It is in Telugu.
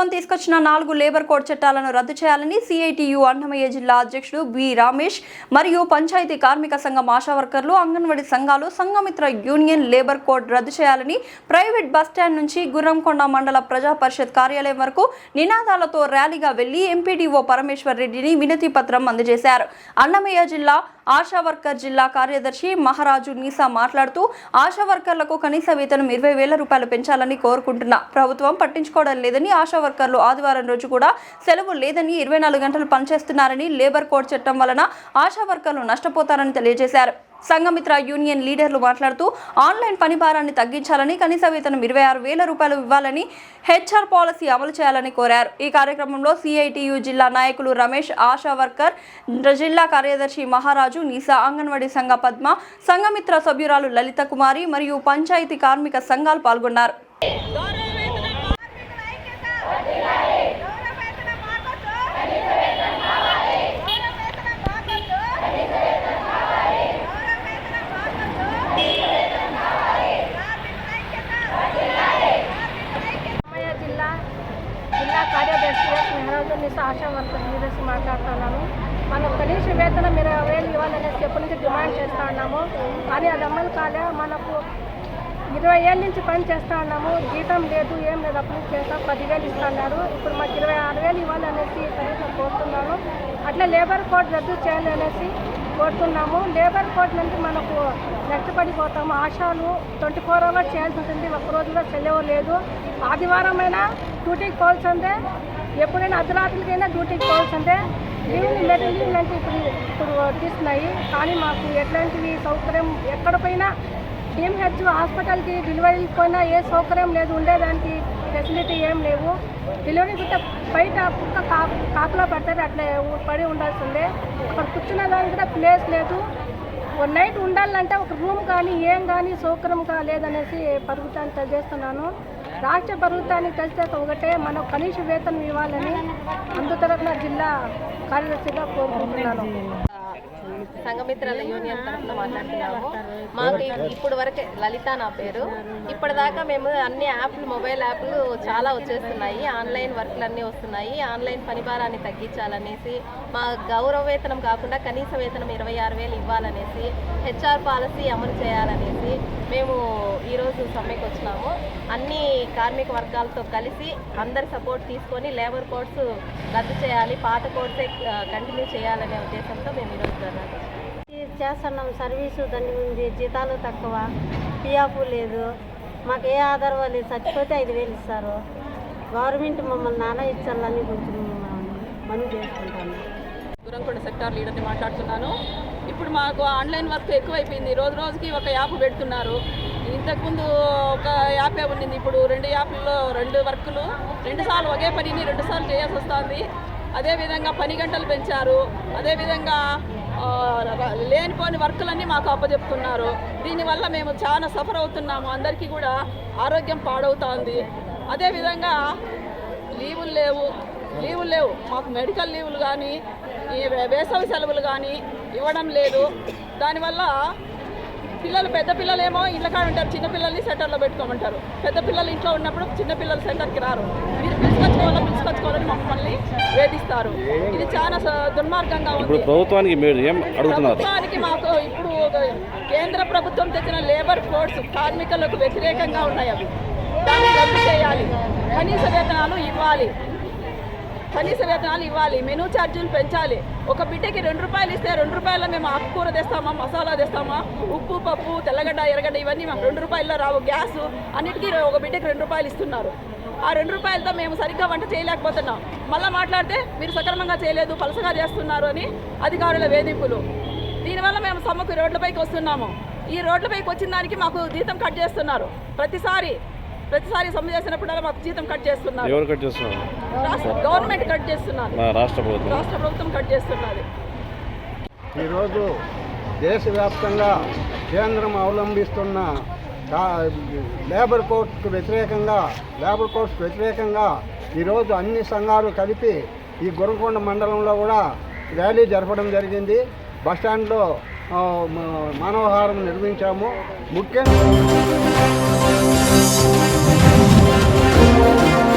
ప్రభుత్వం తీసుకొచ్చిన నాలుగు లేబర్ కోడ్ చట్టాలను రద్దు చేయాలని సిఐటియు అన్నమయ్య జిల్లా అధ్యక్షుడు బి రామేష్ మరియు పంచాయతీ కార్మిక సంఘం ఆశా వర్కర్లు అంగన్వాడీ సంఘాలు సంఘమిత్ర యూనియన్ లేబర్ కోడ్ రద్దు చేయాలని ప్రైవేట్ బస్టాండ్ నుంచి గుర్రంకొండ మండల ప్రజా పరిషత్ కార్యాలయం వరకు నినాదాలతో ర్యాలీగా వెళ్ళి ఎంపీడీఓ పరమేశ్వర్ రెడ్డిని వినతి పత్రం అందజేశారు. అన్నమయ్య జిల్లా ఆశా వర్కర్ జిల్లా కార్యదర్శి మహారాజు నీసా మాట్లాడుతూ ఆశా వర్కర్లకు కనీస వేతనం ఇరవై వేల రూపాయలు పెంచాలని కోరుకుంటున్నా. ప్రభుత్వం పట్టించుకోవడం లేదని ఆశా వర్కర్లు ఆదివారం రోజు కూడా సెలవు లేదని ఇరవై నాలుగు గంటలు పనిచేస్తున్నారని లేబర్ కోడ్ చట్టం వలన ఆశా వర్కర్లు నష్టపోతారని తెలియజేశారు. సంఘమిత్ర యూనియన్ లీడర్లు మాట్లాడుతూ ఆన్లైన్ పని భారాన్ని తగ్గించాలని కనీస వేతనం ఇరవై ఆరు వేల రూపాయలు ఇవ్వాలని హెచ్ఆర్ పాలసీ అమలు చేయాలని కోరారు. ఈ కార్యక్రమంలో సిఐటియు జిల్లా నాయకులు రమేష్ ఆశా వర్కర్ జిల్లా కార్యదర్శి మహారాజు నిసా అంగన్వాడీ సంఘ పద్మ సంఘమిత్ర సభ్యురాలు లలిత కుమారి మరియు పంచాయతీ కార్మిక సంఘాలు పాల్గొన్నారు అమ్మయ్య జిల్లా జిల్లా కార్యదర్శి S Meharaju Asha worker leaders మాట్లాడుతున్నాను మనం కనీస వేతనం ఇరవై వేలు ఇవ్వాలనేసి ఎప్పటి నుంచి డిమాండ్ చేస్తా ఉన్నాము కానీ అది అమలు కాలే మనకు ఇరవై ఏళ్ళ నుంచి పని చేస్తా ఉన్నాము. జీతం లేదు ఏం లేదు అప్పటి నుంచి చేస్తాం పదివేలు ఇస్తున్నారు ఇప్పుడు మాకు ఇరవై ఆరు వేలు ఇవ్వాలనేసి కనీసం కోరుతున్నాను. అట్లా లేబర్ కోడ్ రద్దు చేయాలి అనేసి కోరుతున్నాము. లేబర్ కోడ్ నుంచి మనకు నష్టపడిపోతాము ఆశాలు ట్వంటీ ఫోర్ అవర్స్ చేయాల్సి ఉంటుంది. ఒక్క రోజులో సెలవు లేదు. ఆదివారమైనా డ్యూటీకి పోవాల్సిందే ఎప్పుడైనా అర్ధరాత్రులకైనా డ్యూటీకి పోవాల్సిందే. ఈవినింగ్ మెడల్ లీవ్లు ఇప్పుడు ఇప్పుడు తీస్తున్నాయి కానీ మాకు ఎట్లాంటివి సౌకర్యం ఎక్కడ పోయినా డిఎంహెచ్ హాస్పిటల్కి డెలివరీకి పోయినా ఏ సౌకర్యం లేదు ఉండేదానికి ఫెసిలిటీ ఏం లేవు. డెలివరీ కూడా బయట కుక్క కా కాపలా పెడతారు అట్లా పడి ఉండాల్సిందే. అక్కడ కూర్చున్న దానికి కూడా ప్లేస్ లేదు. ఒక నైట్ ఉండాలంటే ఒక రూమ్ కానీ ఏం కానీ సౌకర్యం కా లేదనేసి ప్రభుత్వాన్ని తెలియజేస్తున్నాను రాష్ట్ర ప్రభుత్వానికి తెలిసే ఒకటే మనం కనీస వేతనం ఇవ్వాలని అందుతరఫున జిల్లా కార్యదర్శిగా కోరుకుంటున్నాను. సంఘమిత్రాల యూనియన్ తరఫున మాట్లాడుతున్నాము. మాకు ఇప్పుడు వరకే లలిత నా పేరు. ఇప్పటిదాకా మేము అన్ని యాప్లు మొబైల్ యాప్లు చాలా వచ్చేస్తున్నాయి. ఆన్లైన్ వర్క్లు అన్నీ వస్తున్నాయి. ఆన్లైన్ పని భారాన్ని తగ్గించాలనేసి మా గౌరవ వేతనం కాకుండా కనీస వేతనం ఇరవై ఆరు వేలు ఇవ్వాలనేసి హెచ్ఆర్ పాలసీ అమలు చేయాలనేసి మేము ఈరోజు సమ్మెకి వచ్చినాము. అన్ని కార్మిక వర్గాలతో కలిసి అందరి సపోర్ట్ తీసుకొని లేబర్ కోడ్స్ రద్దు చేయాలి పాత కోడ్సే కంటిన్యూ చేయాలనే ఉద్దేశంతో మేము ఈరోజు చేస్తున్నాం. సర్వీసు దాని ఉంది జీతాలు తక్కువ పిఎఫ్ లేదు. మాకు ఏ ఆధారం లేదు చచ్చిపోతే ఐదు వేలు ఇస్తారు. గవర్నమెంట్ మమ్మల్ని నాన్న ఇచ్చాలని కొంచెం మనం చేసుకుంటాము. గురంకొండ సెక్టార్ లీడర్ని మాట్లాడుతున్నాను. ఇప్పుడు మాకు ఆన్లైన్ వర్క్ ఎక్కువైపోయింది. రోజు రోజుకి ఒక యాప్ పెడుతున్నారు. ఇంతకుముందు ఒక యాపే ఉండింది. ఇప్పుడు రెండు యాప్లలో రెండు వర్కులు రెండు సార్లు ఒకే పనిని రెండు సార్లు చేయాల్సి వస్తుంది. అదేవిధంగా పని గంటలు పెంచారు. అదేవిధంగా లేనిపోని వర్కులన్నీ మాకు అప్పచెప్తున్నారు దీనివల్ల మేము చాలా సఫర్ అవుతున్నాము. అందరికీ కూడా ఆరోగ్యం పాడవుతోంది. అదేవిధంగా లీవులు లేవు. లీవులు లేవు. మాకు మెడికల్ లీవులు కానీ ఈ వేసవి సెలవులు కానీ ఇవ్వడం లేదు. దానివల్ల పిల్లలు పెద్ద పిల్లలేమో ఇళ్ళ కాడ ఉంటారు. చిన్న పిల్లల్ని సెంటర్లో పెట్టుకోమంటారు. పెద్ద పిల్లలు ఇంట్లో ఉన్నప్పుడు చిన్న పిల్లలు సెంటర్కి రారు. మీరు పిలుచుకొచ్చుకోవాలని పిలుచుకొచ్చుకోవాలని మమ్మల్ని వేధిస్తారు. ఇది చాలా దుర్మార్గంగా ఉంది. ప్రభుత్వానికి మీరు ఏం అడుగుతున్నారు? ప్రభుత్వానికి మాకు ఇప్పుడు కేంద్ర ప్రభుత్వం తెచ్చిన లేబర్ కోడ్స్ కార్మికులకు వ్యతిరేకంగా ఉన్నాయి అవి. దాన్ని రద్దు చేయాలి. కనీస వేతనాలు ఇవ్వాలి. కనీస వేతనాలు ఇవ్వాలి మెనూ ఛార్జీలు పెంచాలి. ఒక బిడ్డకి రెండు రూపాయలు ఇస్తే రెండు రూపాయల మేము ఆకుకూర తెస్తామా మసాలా తెస్తామా? ఉప్పు పప్పు తెల్లగడ్డ ఎర్రగడ్డ ఇవన్నీ మాకు రెండు రూపాయల్లో రావు గ్యాస్ అన్నిటికీ ఒక బిడ్డకి రెండు రూపాయలు ఇస్తున్నారు. ఆ రెండు రూపాయలతో మేము సరిగ్గా వంట చేయలేకపోతున్నాం. మళ్ళీ మాట్లాడితే మీరు సక్రమంగా చేయలేదు పలసగా చేస్తున్నారు అని అధికారుల వేధింపులు. దీనివల్ల మేము సమ్మకు రోడ్లపైకి వస్తున్నాము. ఈ రోడ్లపైకి వచ్చిన దానికి మాకు జీతం కట్ చేస్తున్నారు. ప్రతిసారి ప్రతిసారి సమ్మె చేసినప్పుడల్లా మాకు జీతం కట్ చేస్తున్నారు. ఎవరు కట్ చేస్తున్నారు? రాష్ట్ర గవర్నమెంట్ కట్ చేస్తున్నారు. రాష్ట్ర ప్రభుత్వం. రాష్ట్ర ప్రభుత్వం కట్ చేస్తున్నది. ఈరోజు దేశవ్యాప్తంగా కేంద్రం అవలంబిస్తున్న లేబర్ కోర్టుకు వ్యతిరేకంగా లేబర్ కోర్ట్స్ వ్యతిరేకంగా ఈరోజు అన్ని సంఘాలు కలిపి ఈ గురంకొండ మండలంలో కూడా ర్యాలీ జరపడం జరిగింది. బస్టాండ్లో మానవహారం నిర్మించాము. ముఖ్యంగా Thank you.